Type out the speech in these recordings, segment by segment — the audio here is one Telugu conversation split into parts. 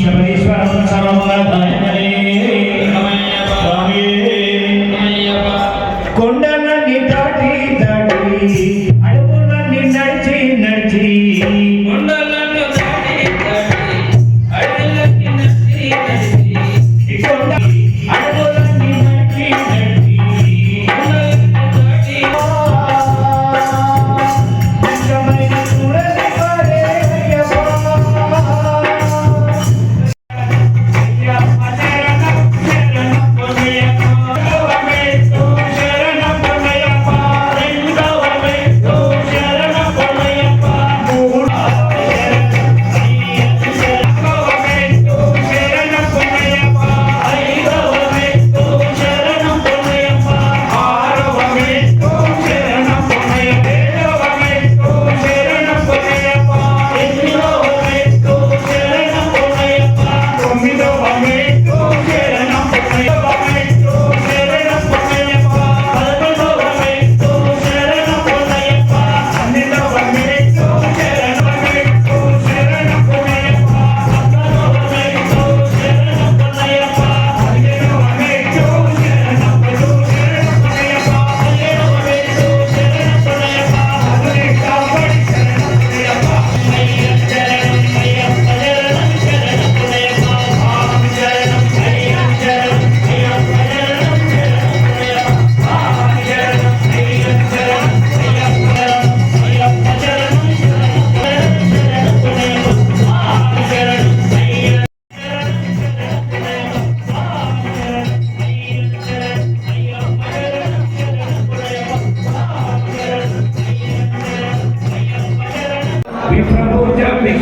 ఈశ్వరం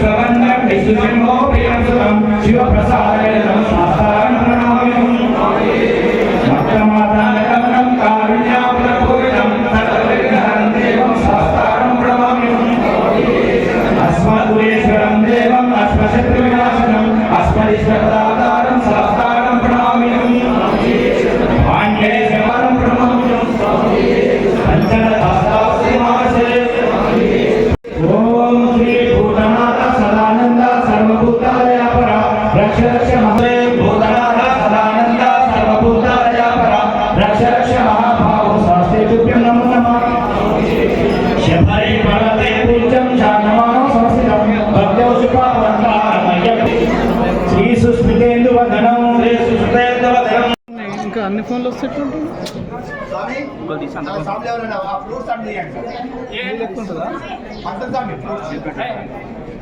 విశ్వపూజం విశ్వవందం విశ్వశంభో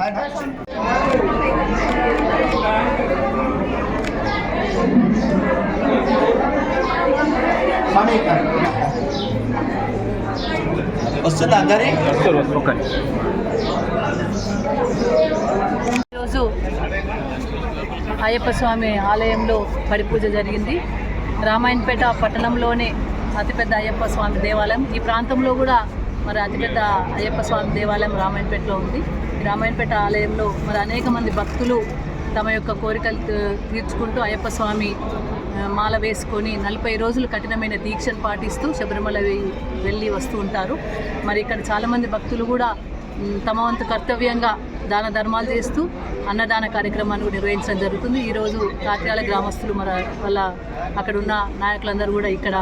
హాయ్ స్వామి. స్వామి ఇక్కడ. వస్తుందా అందరి ఈరోజు అయ్యప్ప స్వామి ఆలయంలో పడి పూజ జరిగింది రామాయణపేట పట్టణంలోనే అతిపెద్ద అయ్యప్ప స్వామి దేవాలయం. ఈ ప్రాంతంలో కూడా మరి అతిపెద్ద అయ్యప్ప స్వామి దేవాలయం రామాయణపేటలో ఉంది. ఈ రామాయణపేట ఆలయంలో మరి అనేక మంది భక్తులు తమ యొక్క కోరికలు తీర్చుకుంటూ అయ్యప్ప స్వామి మాల వేసుకొని నలభై రోజులు కఠినమైన దీక్షను పాటిస్తూ శబరిమల వెళ్ళి వస్తూ ఉంటారు. మరి ఇక్కడ చాలామంది భక్తులు కూడా తమ వంతు కర్తవ్యంగా దాన ధర్మాలు చేస్తూ అన్నదాన కార్యక్రమాన్ని కూడా నిర్వహించడం జరుగుతుంది. ఈరోజు కాట్యాల గ్రామస్తులు మన వాళ్ళ అక్కడ ఉన్న నాయకులందరూ కూడా ఇక్కడ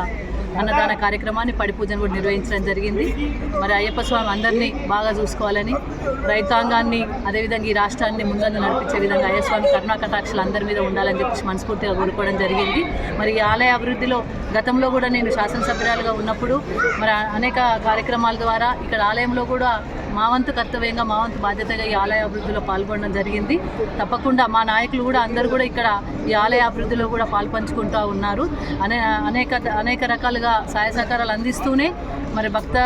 అన్నదాన కార్యక్రమాన్ని పడి పూజను కూడా నిర్వహించడం జరిగింది. మరి అయ్యప్ప స్వామి అందరినీ బాగా చూసుకోవాలని రైతాంగాన్ని అదేవిధంగా ఈ రాష్ట్రాన్ని ముందందు నడిపించే విధంగా అయ్యప్ప స్వామి కరుణాకటాక్షలు అందరి మీద ఉండాలని చెప్పి మనస్ఫూర్తిగా కోరుకోవడం జరిగింది. మరి ఈ ఆలయ అభివృద్ధిలో గతంలో కూడా నేను శాసనసభ్యురాలుగా ఉన్నప్పుడు మరి అనేక కార్యక్రమాల ద్వారా ఇక్కడ ఆలయంలో కూడా మా వంతు కర్తవ్యంగా మా వంతు బాధ్యతగా ఈ ఆలయ అభివృద్ధిలో పాల్గొనడం జరిగింది. తప్పకుండా మా నాయకులు కూడా అందరూ కూడా ఇక్కడ ఈ ఆలయ అభివృద్ధిలో కూడా పాల్పంచుకుంటూ ఉన్నారు. అనే అనేక అనేక రకాలుగా సహాయ సహకారాలు అందిస్తూనే మరి భక్త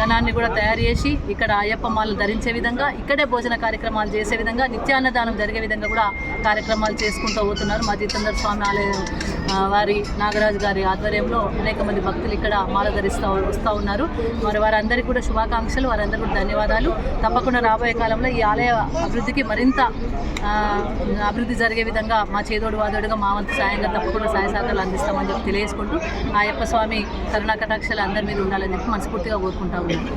గణాన్ని కూడా తయారు చేసి ఇక్కడ అయ్యప్ప మాలలు ధరించే విధంగా ఇక్కడే భోజన కార్యక్రమాలు చేసే విధంగా నిత్యాన్నదానం జరిగే విధంగా కూడా కార్యక్రమాలు చేసుకుంటూ పోతున్నారు. మా జితేందర్ స్వామి ఆలయం వారి నాగరాజు గారి ఆధ్వర్యంలో అనేక మంది భక్తులు ఇక్కడ మాల ధరిస్తూ వస్తూ ఉన్నారు. మరి వారందరికీ కూడా శుభాకాంక్షలు వారందరికీ కూడా ధన్యవాదాలు. తప్పకుండా రాబోయే కాలంలో ఈ ఆలయ అభివృద్ధికి మరింత అభివృద్ధి జరిగే విధంగా మా చేదోడు వాదోడుగా మా వంతు సాయంగా తప్పకుండా సాయ సహకారాలు అందిస్తామని చెప్పి తెలియజేసుకుంటూ ఆ అయ్యప్ప స్వామి కరుణా కటాక్షలు అందరి మీద ఉండాలని చెప్పి మనస్ఫూర్తిగా కోరుకుంటా ఉన్నాను.